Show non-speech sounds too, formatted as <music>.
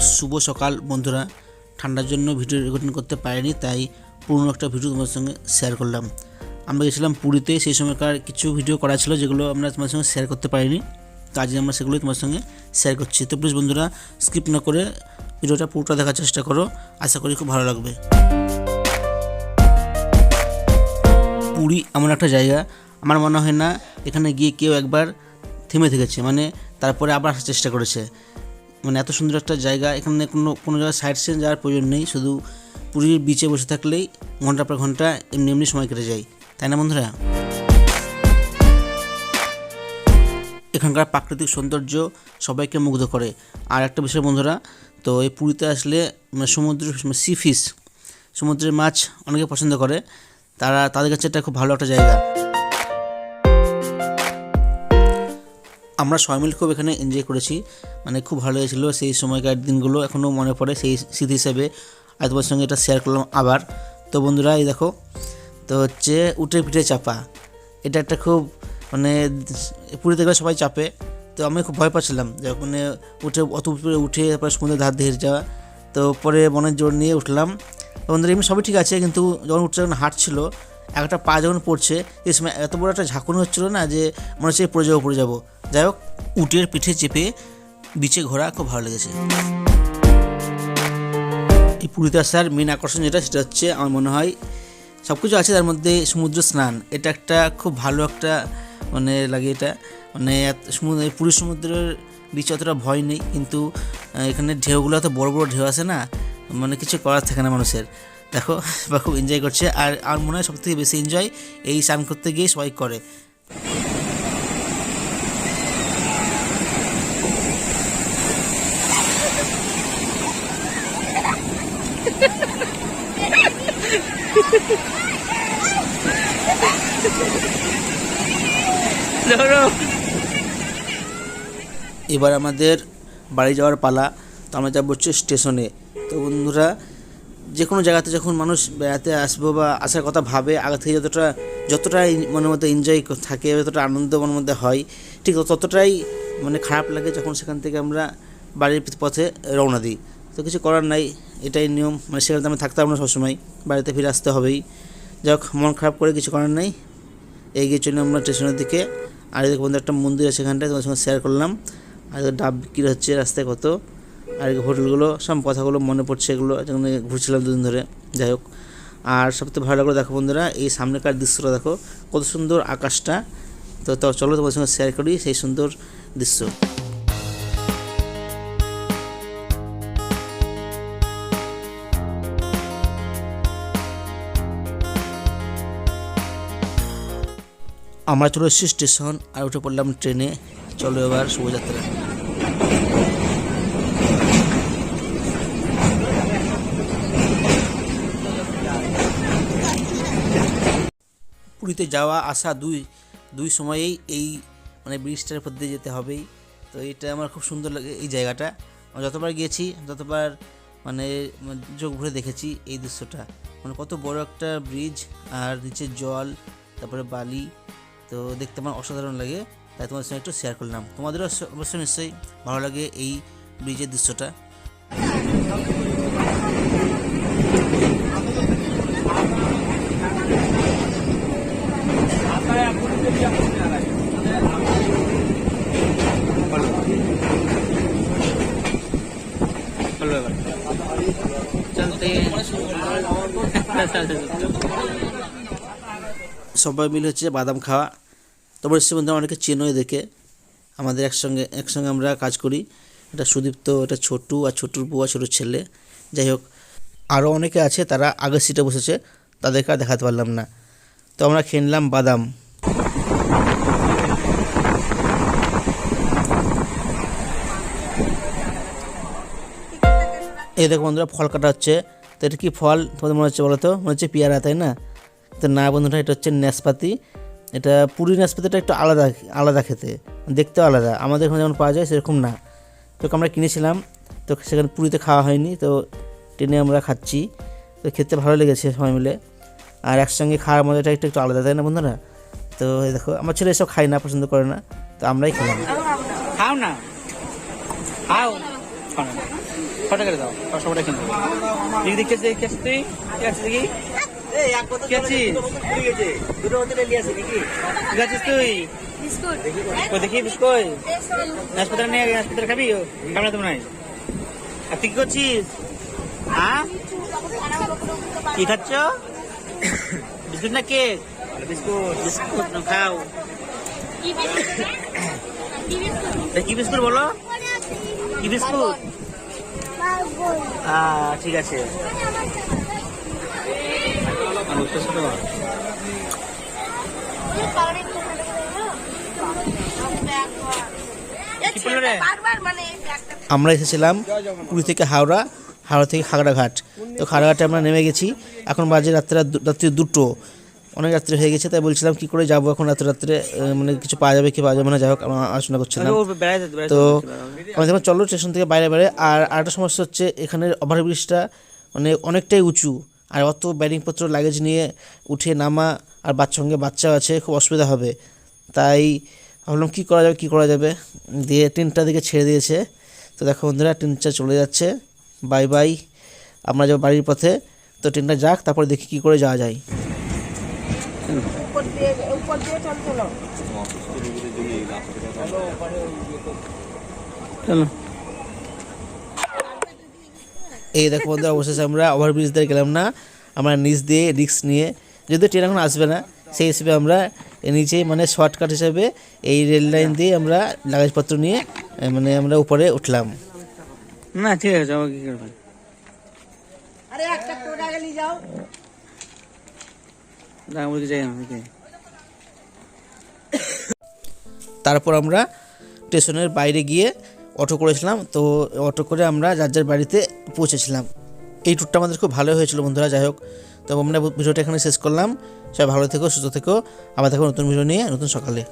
সকাল, বন্ধুরা। ঠান্ডার জন্য ভিডিও রেকর্ডিং করতে পারিনি, তাই পুরনো একটা ভিডিও তোমাদের সঙ্গে শেয়ার করলাম। আমরা গেছিলাম পুরীতে, সেই সময়কার কিছু ভিডিও করা ছিল যেগুলো আমরা তোমার সঙ্গে শেয়ার করতে পারিনি। আজ আমরা সেগুলোই তোমার সঙ্গে শেয়ার করছি। তো প্লিজ বন্ধুরা স্কিপ না করে ভিডিওটা পুরোটা দেখার চেষ্টা করো। আশা করি খুব ভালো লাগবে। পুরী এমন একটা জায়গা, আমার মনে হয় না এখানে গিয়ে কেউ একবার থেমে থেকেছে। মানে তারপরে আবার চেষ্টা করেছে। মানে এত সুন্দর একটা জায়গা, এখানে কোনো কোনো জায়গায় সাইড সিন যাওয়ার প্রয়োজন নেই, শুধু পুরীর বিচে বসে থাকলেই ঘণ্টা পর ঘণ্টা এমনি এমনি সময় কেটে যায়। তাই না বন্ধুরা? এখানকার প্রাকৃতিক সৌন্দর্য সবাইকে মুগ্ধ করে। আর একটা বিষয় বন্ধুরা, তো এই পুরীতে আসলে মানে সমুদ্র সি ফিশ সমুদ্রের মাছ অনেকে পছন্দ করে। তারা, তাদের কাছে এটা খুব ভালো একটা জায়গা। আমরা সবাই মিলে খুব এখানে এনজয় করেছি। মানে খুব ভালো হয়েছিল সেই সময়কার দিনগুলো এখনও মনে পড়ে, সেই স্মৃতি হিসেবে। আর তোমার সঙ্গে এটা শেয়ার করলাম আবার। তো বন্ধুরা, এই দেখো, তো হচ্ছে উঠে পিঠে চাপা। এটা একটা খুব মানে পুরীতে গেলে সবাই চাপে। তো আমি খুব ভয় পাচ্ছিলাম যে মানে উঠে অত উপরে উঠে তারপরে সমুদ্রের ধার দিয়ে যাওয়া। তো পরে মনের জোর নিয়ে উঠলাম। তো বন্ধুরা, এমনি সবই ঠিক আছে, কিন্তু যখন উঠছে যখন হাঁটছিল। একটা পা যখন পড়ছে, এই সময় এত বড় একটা ঝাঁকুনি হচ্ছিল না যে মনে হচ্ছে পড়ে যাব পড়ে যাব। যাই হোক উটের পিঠে চেপে বিচে ঘোরা খুব ভালো লেগেছে। এই পুরীতে আসার মেন আকর্ষণ যেটা, সেটা হচ্ছে আমার মনে হয় সব কিছু আছে তার মধ্যে সমুদ্র স্নান। এটা একটা খুব ভালো একটা মানে লাগে এটা। মানে সমুদ্র পুরীর সমুদ্রের বিচে অতটা ভয় নেই, কিন্তু এখানে ঢেউগুলো তো বড় বড় ঢেউ আসে না মানে কিছু করার থাকে না মানুষের। দেখো, <laughs> বা খুব এনজয় করছে। আর আমার মনে হয় সবথেকে বেশি এনজয় এই স্নান করতে গিয়ে সবাই করে। এবার আমাদের বাড়ি যাওয়ার পালা, তো আমরা যাব হচ্ছে স্টেশনে। তো বন্ধুরা যে কোনো জায়গাতে যখন মানুষ বেড়াতে আসব বা আসার কথা ভাবে, আগে থেকে যতটা যতটা মনের মধ্যে এনজয় থাকে, যতটা আনন্দ মনের মধ্যে হয়, ঠিক ততটাই মানে খারাপ লাগে যখন সেখান থেকে আমরা বাড়ির পথে রওনা দিই। তো কিছু করার নাই। এটাই নিয়ম। মানে সেখানে তো আমরা থাকতে পারব না সবসময়। বাড়িতে ফিরে আসতে হবেই। যাই হোক মন খারাপ করে কিছু করার নেই। এগিয়ে চলে আমরা স্টেশনের দিকে। আর এদিকে বন্ধু, একটা মন্দির আছে এখানটায়, তোমার সঙ্গে শেয়ার করলাম। আর ডাব বিক্রি হচ্ছে রাস্তায় কত। আর হোটেলগুলো, সব কথাগুলো মনে পড়ছে এগুলো। যেখানে ঘুরছিলাম দুদিন ধরে। যাই হোক। আর সবথেকে ভালো লাগল দেখো বন্ধুরা, এই সামনেকার দৃশ্যটা দেখো। কত সুন্দর আকাশটা। তো তো চলো তোমার সঙ্গে শেয়ার করি সেই সুন্দর দৃশ্য। আমরা চলে এসেছি স্টেশন আর উঠে পড়লাম ট্রেনে। চলো এবার শুভযাত্রা। পুরীতে যাওয়া, আসা দুই দুই সময়েই এই মানে ব্রিজটার উপর দিয়ে যেতে হবেই। তো এটা আমার খুব সুন্দর লাগে এই জায়গাটা। যতবার গিয়েছি ততবার মানে চোখ ভরে দেখেছি এই দৃশ্যটা। মানে কত বড় একটা ব্রিজ, আর নিচে জল, তারপরে বালি তো দেখতে আমার অসাধারণ লাগে তাই তোমাদের সঙ্গে একটু শেয়ার করলাম তোমাদেরও অবশ্যই নিশ্চয়ই ভালো লাগে এই ব্রিজের দৃশ্যটা। <laughs> সবাই মিলে হচ্ছে বাদাম খাওয়া। তোমার এসে বন্ধু অনেকে চেনোই দেখে আমাদের একসঙ্গে একসঙ্গে আমরা কাজ করি। এটা সুদীপ্ত এটা ছোটু আর ছোটুর বুয়া ছোটোর ছেলে। যাই হোক আরও অনেকে আছে তারা আগের সিটে বসেছে, তাদেরকে আর দেখাতে পারলাম না। তো আমরা খেয়ে বাদাম। এই দেখো বন্ধুরা, ফল কাটা হচ্ছে। তো এটা কি ফল? তোমাদের মনে হচ্ছে বলো তো? মনে হচ্ছে পেয়ারা, তাই না? তো না বন্ধুরা, এটা হচ্ছে নাশপাতি এটা পুরি নাশপাতিটা একটু আলাদা আলাদা খেতে, দেখতেও আলাদা। আমাদের এখানে যেমন পাওয়া যায়, সেরকম না। তো আমরা কিনেছিলাম, তো সেখানে পুরীতে খাওয়া হয়নি, তো টেনে আমরা খাচ্ছি। তো খেতে ভালো লেগেছে সবাই মিলে। আর একসঙ্গে খাওয়ার মজাটা একটু একটু আলাদা, তাই না বন্ধুরা? তো দেখো, আমার ছেলে এসব খায় না, পছন্দ করে না, তো আমরাই খেলাম। খাও না। খাও। ছটা করে দাও ছটা কিনতে দেখি তুই? বিস্কুট। দেখি বিস্কুট? হাসপাতালে নিয়ে হাসপাতালে খাবি? নাই আর তুই কি করছিস? হ্যাঁ কি খাচ্ছ? বিস্কুট না কেক? বিস্কুট। বিস্কুট খাও। কি বিস্কুট? কি বিস্কুট? তা কি বিস্কুট বলো? কি বিস্কুট? আহ ঠিক আছে আর ওটা ছোট বল। কি বলল রে? বারবার মানে একটা আমরা এসেছিলাম পুরী থেকে হাওড়া হাওড়া থেকে খাগড়াঘাট। তো খাগড়াঘাটে আমরা নেমে গেছি। এখন বাজে রাত্রে রাত্রি দুটো। অনেক রাত্রে হয়ে গেছে তাই বলছিলাম কি করে যাব এখন রাত্রে রাত্রে মানে কিছু পাওয়া যাবে কি পাওয়া যাবে না যাই হোক আমরা আলোচনা করছিলাম। তো আমাদের এখন চলো স্টেশন থেকে বাইরে বাইরে আর আরেকটা সমস্যা হচ্ছে এখানের ওভারব্রিজটা মানে অনেকটাই উঁচু। আর অত ব্যাডিংপত্র লাগেজ নিয়ে উঠে নামা আর বাচ্চা সঙ্গে বাচ্চা আছে, খুব অসুবিধা হবে। তাই ভাবলাম কী করা যাবে, কী করা যাবে? দিয়ে ট্রেনটা দিকে ছেড়ে দিয়েছে। তো দেখো বন্ধুরা ট্রেনটা চলে যাচ্ছে। বাই বাই আমরা যাব বাড়ির পথে। তো ট্রেনটা যাক, তারপরে দেখি কী করে যাওয়া যায়। চলো। এই দেখো বন্ধুরা অবশেষে আমরা ওভারব্রিজ দিয়ে গেলাম না। আমরা নিচ দিয়ে রিক্স নিয়ে যদিও ট্রেন এখন আসবে না সেই হিসেবে আমরা নিচেই মানে শর্টকাট হিসেবে এই রেল লাইন দিয়ে আমরা লাগেজপত্র নিয়ে মানে আমরা উপরে উঠলাম। না ঠিক আছে যাব কি করবে? আরে একটা টোটা গেলি যাও। যাই তারপর আমরা স্টেশনের বাইরে গিয়ে অটো করেছিলাম, তো অটো করে আমরা যার যার বাড়িতে পৌঁছেছিলাম। এই ট্যুরটা আমাদের খুব ভালো হয়েছিল বন্ধুরা, যাই হোক। তো আমরা ভিডিওটা এখানে শেষ করলাম। সবাই ভালো থেকো, সুস্থ থেকো। আবার দেখো নতুন ভিডিও নিয়ে, নতুন সকালে।